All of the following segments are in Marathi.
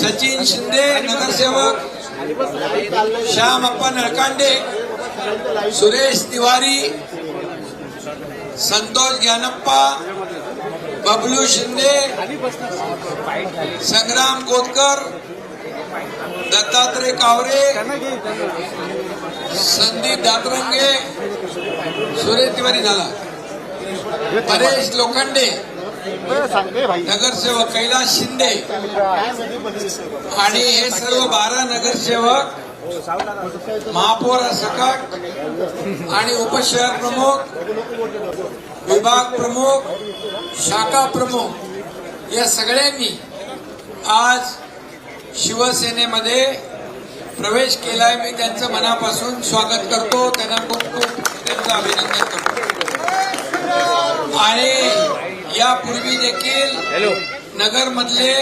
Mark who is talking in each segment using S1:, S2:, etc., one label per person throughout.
S1: सचिन शिंदे नगरसेवक श्याम अप्पा नळकांडे सुरेश तिवारी संतोष ज्ञानप्पा बबलू शिंदे संग्राम कोतकर दत्तात्रय कावरे संदीप दातरंगे सुरेश तिवारी झाला. परेश लोखंडे नगरसेवक कैलास शिंदे. आणि हे सर्व बारा नगरसेवक महापौर सकट आणि उपशहर प्रमुख विभाग प्रमुख शाखा प्रमुख या सगळ्यांनी आज शिवसेनेमध्ये प्रवेश केलाय. मी त्यांचं मनापासून स्वागत करतो. त्यांना खूप खूप त्यांचं अभिनंदन करतो आणि यापूर्वी देखील नगरमधले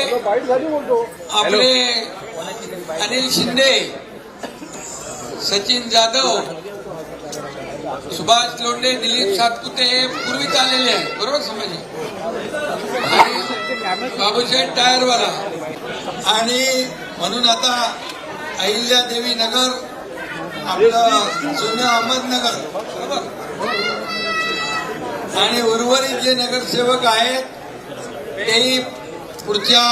S1: आपले अनिल शिंदे सचिन जाधव सुभाष लोंढे दिलीप सातपुते हे पूर्वीच आलेले आहे बरोबर समजले आणि बाबूशेठ टायरवाला. आणि म्हणून आता अहिल्यादेवी नगर आपलं जुनं अहमदनगर. आणि उर्वरित जे नगरसेवक आहेत तेही पुढच्या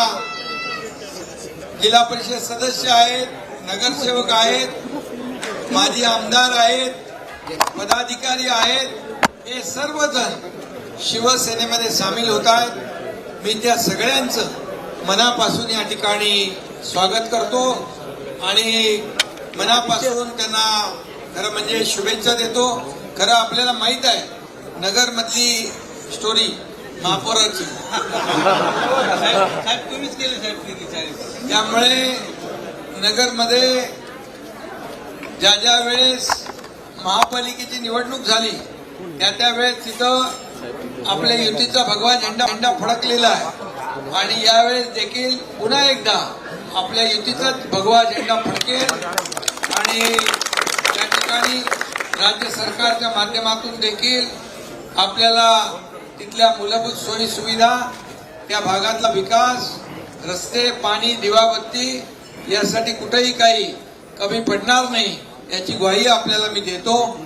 S1: जिल्हा परिषद सदस्य आहेत नगरसेवक आहेत माजी आमदार आहेत पदाधिकारी आहेत हे सर्वजण शिवसेनेमध्ये सामील होत आहेत. मी त्या सगळ्यांचं मनापासून या ठिकाणी स्वागत करतो आणि मनापासून त्यांना खरं म्हणजे शुभेच्छा देतो. खरं आपल्याला माहीत आहे नगर मधली स्टोरी महापौराची. साहेब तुम्हीच केली साहेब त्यामुळे नगरमध्ये ज्या ज्या वेळेस महापालिकेची निवडणूक झाली त्या त्या वेळेस तिथं आपल्या युतीचा भगवा झेंडा झेंडा फडकलेला आहे. आणि यावेळेस देखील पुन्हा एकदा आपल्या युतीचाच भगवा झेंडा फडकेल. आणि या ठिकाणी राज्य सरकारच्या माध्यमातून देखील आपल्याला तिथल्या मूलभूत सोयी सुविधा त्या भागातला विकास रस्ते पाणी दिवाबत्ती यासाठी कुठेही काही कमी पडणार नाही याची ग्वाही आपल्याला मी देतो.